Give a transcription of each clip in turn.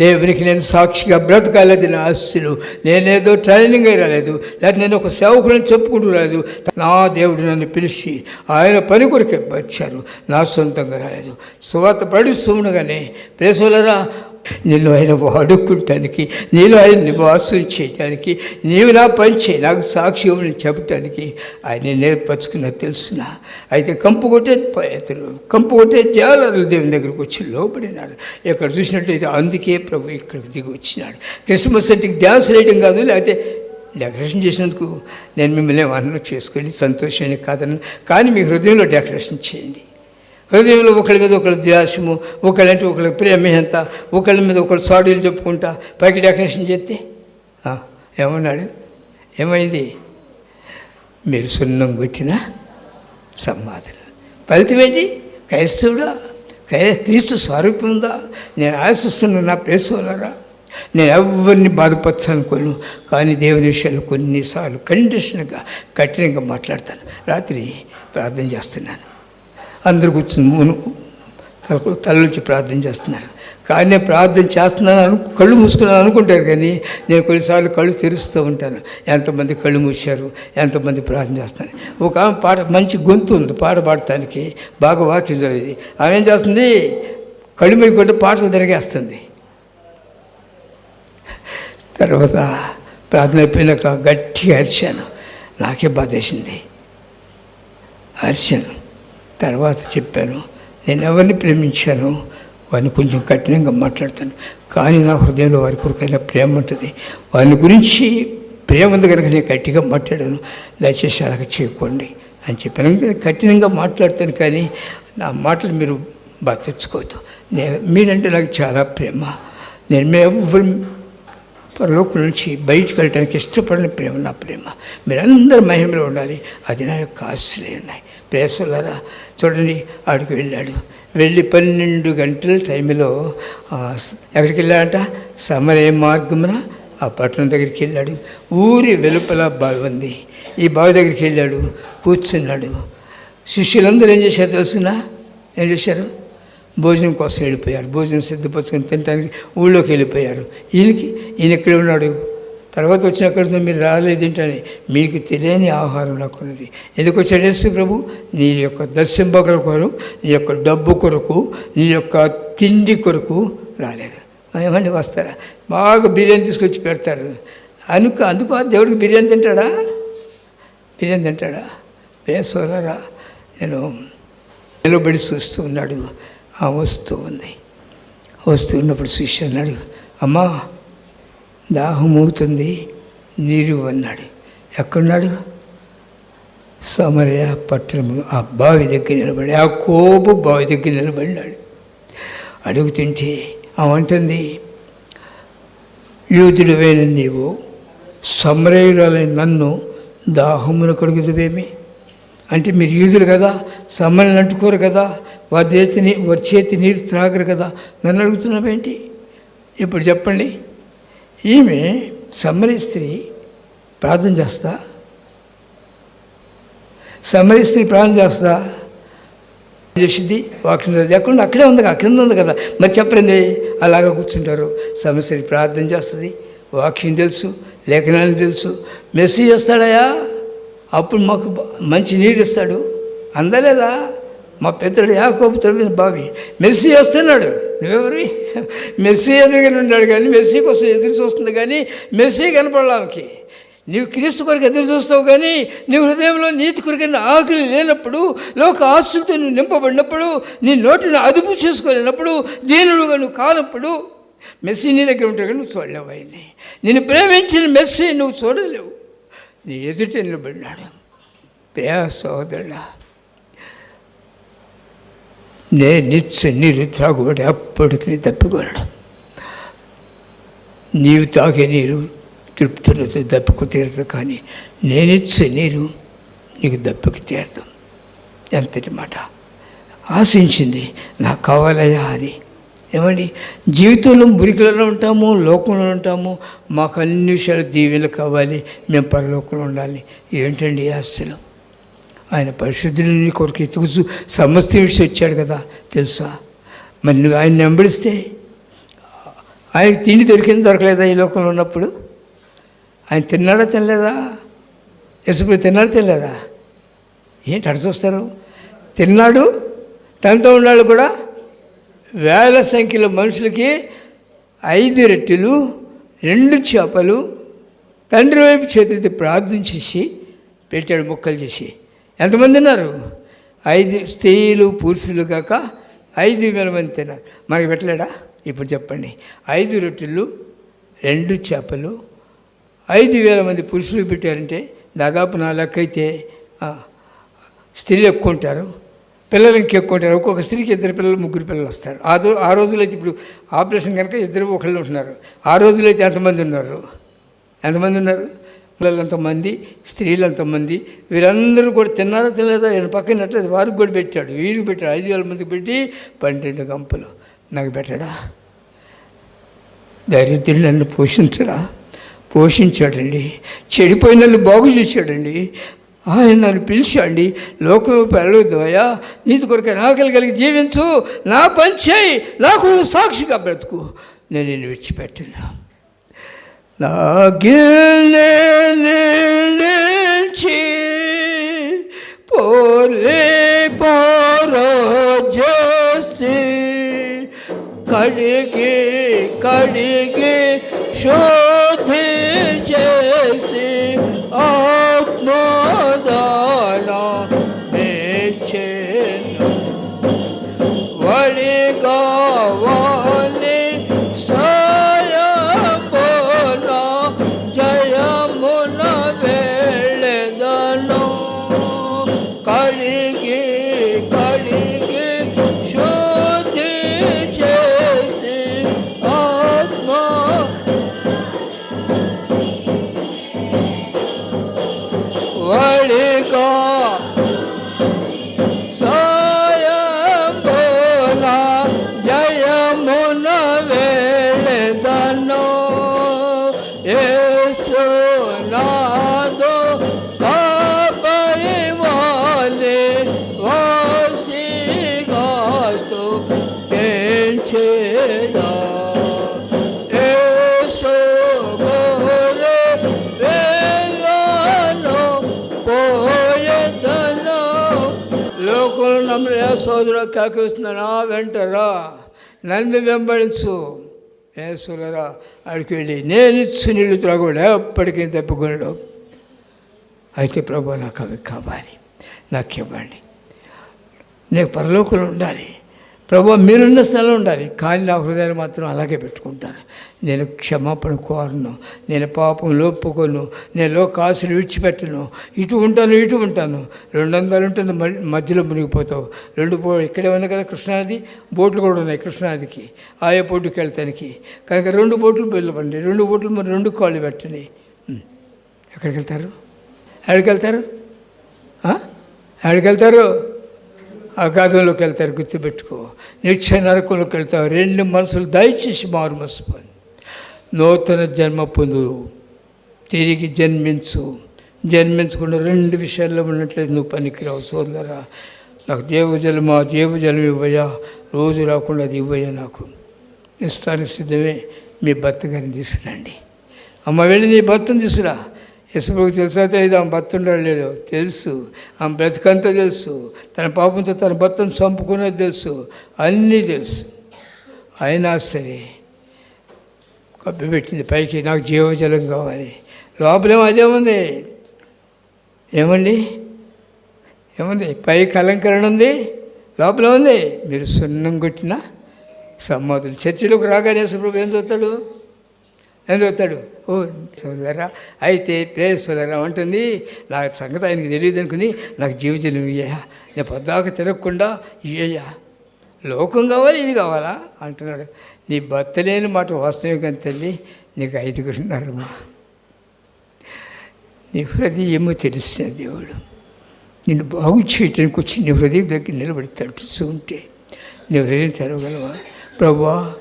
దేవునికి నేను సాక్షిగా బ్రతకాలేదు నా ఆస్తులు నేనేదో ట్రైనింగ్ రాలేదు. లేకపోతే నేను ఒక సేవకులను చెప్పుకుంటూ రాలేదు. నా దేవుడు నన్ను పిలిచి ఆయన పని కొరకే వచ్చారు నా సొంతంగా రాలేదు. సువార్త పడిస్తూ ఉండగానే ప్రేసోలరా నిన్ను ఆయన వాడుకుంటానికి నీలో ఆయన నివాసం చేయడానికి నీవు నా పని చేయి నాకు సాక్ష్యం చెప్పటానికి ఆయన నేర్పరచుకున్న తెలుసిన? అయితే కంపు కొట్టే పైతులు కంపు కొట్టే జాలరులు దేవుని దగ్గరికి వచ్చి లోపడినారు ఇక్కడ చూసినట్లయితే అందుకే ప్రభు ఇక్కడికి దిగి వచ్చినాడు. క్రిస్మస్ అంటే డ్యాన్స్ వేయడం కాదు లేకపోతే డెకరేషన్ చేసినందుకు నేను మిమ్మల్ని వర్ణన చేసుకొని సంతోషాన్ని కాదని కానీ మీ హృదయంలో డెకరేషన్ చేయండి. హృదయంలో ఒకరి మీద ఒకరి ద్వేషము ఒకళ్ళంటే ఒకళ్ళకి ప్రేమ ఎంత ఒకళ్ళ మీద ఒకరు సాడీలు చెప్పుకుంటా పైకి డెకరేషన్ చేస్తే? ఏమన్నాడు? ఏమైంది? మీరు సున్నం కొట్టిన సమాధులు. ఫలితం ఏంటి? క్రైస్తవుడా? క్రై క్రీస్తు స్వరూపం ఉందా? నేను ఆశిస్తున్న నా ప్రేసోలరా? నేను ఎవరిని బాధపరచాలనుకోను కానీ దేవుని విషయాలు కొన్నిసార్లు కండిషన్గా కఠినంగా మాట్లాడతాను. రాత్రి ప్రార్థన చేస్తున్నాను. అందరు కూర్చుని మూను తల ప్రార్థన చేస్తున్నారు. కానీ నేను ప్రార్థన చేస్తున్నాను అను కళ్ళు మూసుకున్నాను అనుకుంటారు కానీ నేను కొన్నిసార్లు కళ్ళు తెరుస్తూ ఉంటాను. ఎంతమంది కళ్ళు మూసారు ఎంతమంది ప్రార్థన చేస్తాను ఒక ఆమె పాట మంచి గొంతు ఉంది పాట పాడటానికి బాగా వాక్యం చదివి ఆమె ఏం చేస్తుంది? కళ్ళు మూయకుండా పాటలు తిరిగేస్తుంది. తర్వాత ప్రార్థన అయిపోయినాక గట్టిగా అరిచాను. నాకే బాధేసింది. అరిచాను. తర్వాత చెప్పాను నేను ఎవరిని ప్రేమించాను వారిని కొంచెం కఠినంగా మాట్లాడతాను. కానీ నా హృదయంలో వారి కొరకైనా ప్రేమ ఉంటుంది. వారిని గురించి ప్రేమ ఉంది కనుక నేను గట్టిగా మాట్లాడాను. దయచేసి అలాగ చేయకండి అని చెప్పాను. కఠినంగా మాట్లాడతాను కానీ నా మాటలు మీరు బాగా తెచ్చుకోవద్దు. నేను మీరంటే నాకు చాలా ప్రేమ. నేను మీ ఎవరు పరలోకం నుంచి బయటకు వెళ్ళడానికి ఇష్టపడిన ప్రేమ నా ప్రేమ. మీరందరూ మహిమలో ఉండాలి. అది నా యొక్క ఆశ్రయం ఉన్నాయి ప్రేసలారా చూడండి ఆడికి వెళ్ళాడు. వెళ్ళి పన్నెండు గంటల టైంలో ఎక్కడికి వెళ్ళాడంట? సమరయ మార్గమున ఆ పట్టణం దగ్గరికి వెళ్ళాడు. ఊరి వెలుపల బావి ఉంది. ఈ బావి దగ్గరికి వెళ్ళాడు. కూర్చున్నాడు. శిష్యులందరూ ఏం చేశారు తెలుసునా? ఏం చేశారు? భోజనం కోసం వెళ్ళిపోయారు. భోజనం సిద్ధపరచుకొని తినడానికి ఊళ్ళోకి వెళ్ళిపోయారు. ఈయనకి ఈయన ఎక్కడ ఉన్నాడు? తర్వాత వచ్చిన అక్కడితో మీరు రాలేదేంటని మీకు తెలియని ఆహారం నాకు ఉన్నది ఎందుకు వచ్చాడు ప్రభు? నీ యొక్క దర్శింపగల కొరకు నీ యొక్క డబ్బు కొరకు నీ యొక్క తిండి కొరకు రాలేదు. ఏమండి వస్తారా? బాగా బిర్యానీ తీసుకొచ్చి పెడతారు. అనుకు అందుకు దేవుడికి బిర్యానీ తింటాడా? బిర్యానీ తింటాడా? వేసోలరా నేను నిలబడి చూస్తూ ఉన్నాడు. ఆ వస్తూ ఉంది. వస్తూ ఉన్నప్పుడు చూసి అన్నాడు అమ్మా దాహమవుతుంది. నీరు అన్నాడు. ఎక్కడున్నాడు? సమరయ పట్టణము. ఆ బావి దగ్గర నిలబడి ఆ కోపు బావి దగ్గర నిలబడినాడు. అడుగుతుంటే అవంటుంది యూదుడివైన నీవు సమరయురాలైన నన్ను దాహమును కడుగుదువేమి అంటే మీరు యూదులు కదా సమ్మల్ని అంటుకోరు కదా వారి చేతి వారి చేతి నీరు త్రాగరు కదా నన్ను అడుగుతున్నావేంటి? ఇప్పుడు చెప్పండి. ఈమె సమ్మరి స్త్రీ ప్రార్థన చేస్తా. సమ్మరి స్త్రీ ప్రార్థన చేస్తా. చేసింది వాక్యం చదివి ఎక్కడ అక్కడే ఉంది కదా కింద ఉంది కదా. మరి చెప్పండి అలాగా కూర్చుంటారు. సమస్య ప్రార్థన చేస్తుంది. వాక్యం తెలుసు లేఖనాలు తెలుసు. మెసేజ్ చేస్తాడయా అప్పుడు మాకు మంచి నీరు ఇస్తాడు. అందలేదా? మా పెద్దడు యాకోబు తొలగిన బావి. మెసేజ్ వస్తున్నాడు నువ్వెవరి మెస్సీ ఎదురుగానే ఉన్నాడు కానీ మెస్సీ కోసం ఎదురు చూస్తుంది కానీ మెస్సీ కనపడడానికి నీవు క్రీస్తు కొరకు ఎదురు చూస్తావు కానీ నీ హృదయంలో నీతి కొరికైన ఆకలి లేనప్పుడు లోక ఆశలతో నువ్వు నింపబడినప్పుడు నీ నోటిని అదుపు చేసుకోలేనప్పుడు దీనుడుగా నువ్వు కానప్పుడు మెస్సీ నీ దగ్గర ఉంటాడు నువ్వు చూడలేవు ఆయన్ని. నేను ప్రేమించిన మెస్సీ నువ్వు చూడలేవు. నీ ఎదుట నిలబడినాడు. ప్రేమ సోదరుడా నే నిత్య నీరు త్రాగుబడి అప్పటికి తప్పికొనడు. నీవు తాగే నీరు తృప్తులతో దప్పుకు తీరదు కానీ నేనిచ్చే నీరు నీకు దప్పుకు తీరదు. ఎంతటి మాట. ఆశించింది నాకు కావాలయ్యా అది. ఏమండి? జీవితంలో మురికిలో ఉంటాము లోకంలో ఉంటాము. మాకు అన్ని విషయాలు దీవెనలు కావాలి మేము పరలోకంలో ఉండాలి. ఏంటండి ఆశలు? ఆయన పరిశుద్ధుని కొరకు ఎతుకుచు సమస్త విడిచి వచ్చాడు కదా తెలుసా? మరి నువ్వు ఆయన వెంబడిస్తే ఆయన తిండి దొరికింది దొరకలేదా ఈ లోకంలో ఉన్నప్పుడు? ఆయన తిన్నాడా తినలేదా? యశుప్రియ తిన్నాడు తినలేదా? ఏంటి అటు తిన్నాడు తనతో ఉన్నాడు కూడా వేల సంఖ్యలో మనుషులకి ఐదు రెట్టెలు రెండు చేపలు తండ్రి వైపు చేతులతో ప్రార్థన చేసి పెట్టాడు ముక్కలు చేసి. ఎంతమంది ఉన్నారు ఐదు స్త్రీలు పురుషులు కాక ఐదు వేల మంది తిన్నారు. మనకి పెట్టలేడా? ఇప్పుడు చెప్పండి. ఐదు రొట్టెలు రెండు చేపలు ఐదు వేల మంది పురుషులు పెట్టారంటే దాదాపు నా లెక్క అయితే స్త్రీలు ఎక్కువ ఉంటారు పిల్లలు ఇంకెక్కువ ఉంటారు. ఒక్కొక్క స్త్రీకి ఇద్దరు పిల్లలు ముగ్గురు పిల్లలు వస్తారు. ఆ రో ఆ రోజులో అయితే ఇప్పుడు ఆపరేషన్ కనుక ఇద్దరు ఒకళ్ళు ఉంటున్నారు. ఆ రోజులో అయితే ఎంతమంది ఉన్నారు? ఎంతమంది ఉన్నారు? పిల్లలు ఎంతమంది స్త్రీలు ఎంతమంది వీరందరూ కూడా తిన్నారా తినలేదా నేను పక్కనట్లేదు వారికి కూడా పెట్టాడు. వీరికి పెట్టాడు. ఐదు వేల మందికి పెట్టి పన్నెండు గంపలు నాకు పెట్టడా? దరిద్రుడు నన్ను పోషించడా పోషించాడండి. చెడిపోయిన నన్ను బాగు చేశాడండి. ఆయన నన్ను పిలిచాండి. లోకం వెళ్ళొద్దోయా నీతి కొరకు నాకలి కలిగి జీవించు. నా పని చేయి. నా కొరకు సాక్షిగా బ్రతుకు. నేను నిన్ను విడిచిపెట్టాను. నా గిన్నె నిండించి పోలే పోరో చేసి సోదరు కాకిస్తున్నానా వెంటరా నన్ను వెంబడించు. ఏసులరా ఆడికి వెళ్ళి నేను ఇచ్చు నీళ్ళు త్రాగడు ఎప్పటికీ తప్పుకొనడు అయితే ప్రభు నాకు అవి కావాలి. నాకు ఇవ్వండి. నేను పరలోకంలో ఉండాలి. ప్రభు మీరున్న స్థలం ఉండాలి. కానీ నా హృదయాన్ని మాత్రం అలాగే పెట్టుకుంటాను నేను క్షమాపణ కోరను నేను పాపం లోపుకోను. నేను లోకాసులు విడిచిపెట్టను. ఇటు ఉంటాను ఇటు ఉంటాను. రెండు వందలు ఉంటుంది మధ్యలో మునిగిపోతావు. రెండు పో ఇక్కడే ఉంది కదా కృష్ణానది బోట్లు కూడా ఉన్నాయి కృష్ణానదికి ఆయా బోటుకి వెళ్తానికి. కనుక రెండు బోట్లు వెళ్ళవండి రెండు బోట్లు మరి రెండు కాళ్ళు పెట్టండి ఎక్కడికి వెళ్తారు? ఎక్కడికి వెళ్తారు? ఆ? ఎక్కడికి వెళ్తారు? అగాధంలోకి వెళ్తారు. గుర్తుపెట్టుకో. నిత్య నరకంలోకి వెళ్తావు. రెండు మనసులు దయచేసి మారు మనసు నూతన జన్మ పొందు. తిరిగి జన్మించు. జన్మించకుండా రెండు విషయాల్లో ఉన్నట్లయితే నువ్వు పనికిరావు సోదరా. నాకు దేవజలమా దేవజలం ఇవ్వయా రోజు రాకుండా అది ఇవ్వయా నాకు. ఇస్తానికి సిద్ధమే మీ భర్త గారిని తీసుకురండి. అమ్మ వెళ్ళి నీ భర్తను తీసుకురా. యశుబాబుకి తెలుసా? తెలియదు ఆమె భర్త ఉండడు తెలుసు. ఆమె బ్రతికంతా తెలుసు. తన పాపంతో తన భర్తను చంపుకున్నది తెలుసు. అన్నీ తెలుసు. అయినా సరే కప్పి పెట్టింది పైకి. నాకు జీవజలం కావాలి. లోపలేమో అదే ఉంది. ఏమండి ఏముంది? పైకి అలంకరణ ఉంది. లోపల ఉంది? మీరు సున్నం కొట్టిన సమ్మతులు. చర్చిలోకి రాగానే సుప్రభు ఏం చూస్తాడు? ఏం చదువుతాడు? ఓ సోదరా అయితే ప్రే సోదరా ఉంటుంది నా సంగతి ఆయనకి తెలియదు అనుకుని నాకు జీవితం ఇయ్యా నేను పొద్దాక తిరగకుండా ఇయ్యా లోకం కావాలి ఇది కావాలా? అంటున్నాడు. నీ భర్త లేని మాట వాస్తవం కానీ తల్లి నీకు ఐదుగురున్నారమ్మా నీ హృదయము తెలిసిన దేవుడు. నిన్ను బాగు చేయటానికి వచ్చి నీ హృదయం దగ్గర నిలబడి తట్టుతూ ఉంటే నీ హృదయం తెరవగలవా? ప్రభా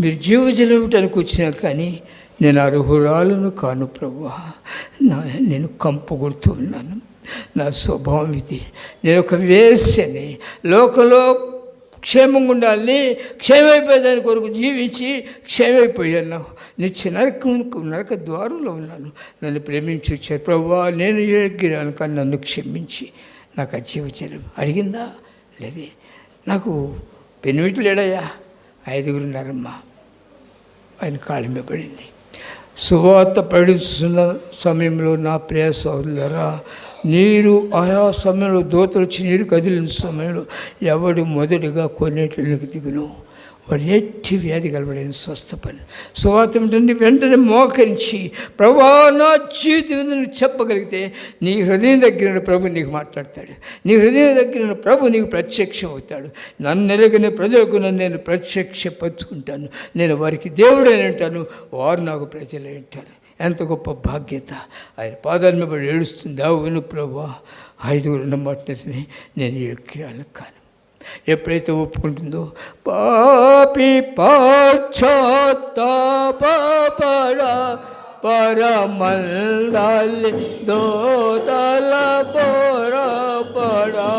మీరు జీవజలవటానికి వచ్చినా కానీ నేను అర్హురాలను కాను ప్రభు నా నేను కంపుకొడుతూ ఉన్నాను. నా స్వభావం ఇది. నేను ఒక వేశ్యని. లోకంలో క్షేమంగా ఉండాలని క్షేమైపోయేదాని కొరకు జీవించి క్షేమైపోయాను. నిత్య నరకం నరక ద్వారంలో ఉన్నాను. నన్ను ప్రేమించి వచ్చారు ప్రభా నేను యోగ్యురాను కానీ. నన్ను క్షమించి. నాకు ఆ అడిగిందా? లేదే. నాకు పెనిమిటి లేడయ్యా. ఐదుగురున్నారమ్మా ఆయన కాళ్ళ మీద పడింది. సువార్త ప్రకటిస్తున్న సమయంలో నా ప్రియ సోదరులరా నీరు ఆయా సమయంలో దోతలు వచ్చి నీరు కదిలిన సమయంలో ఎవడు మొదటిగా కొన్నిటికి దిగును వాడు ఎట్టి వ్యాధి కలబడిన స్వస్థపని సువార్త ఏంటంటే వెంటనే మోకరించి ప్రభా నా జీవితం నువ్వు చెప్పగలిగితే నీ హృదయం దగ్గర ప్రభు నీకు మాట్లాడతాడు. నీ హృదయం దగ్గర ప్రభు నీకు ప్రత్యక్షం అవుతాడు. నన్ను ఎరగని ప్రజలకు నన్ను నేను ప్రత్యక్షపరుచుకుంటాను. నేను వారికి దేవుడని అంటాను. వారు నాకు ప్రజలే అంటారు. ఎంత గొప్ప బాధ్యత ఆయన పాదాల మీద ఏడుస్తుంది. అవును ప్రభా ఐదుగురు ఉన్నమాట నిజమే. నేను ఎక్కిరాను కాను. ఎప్పుడైతే ఒప్పుకుంటుందో పాపి పాశ్చాత్తాపడ పరమల్ దోతల పొరపడా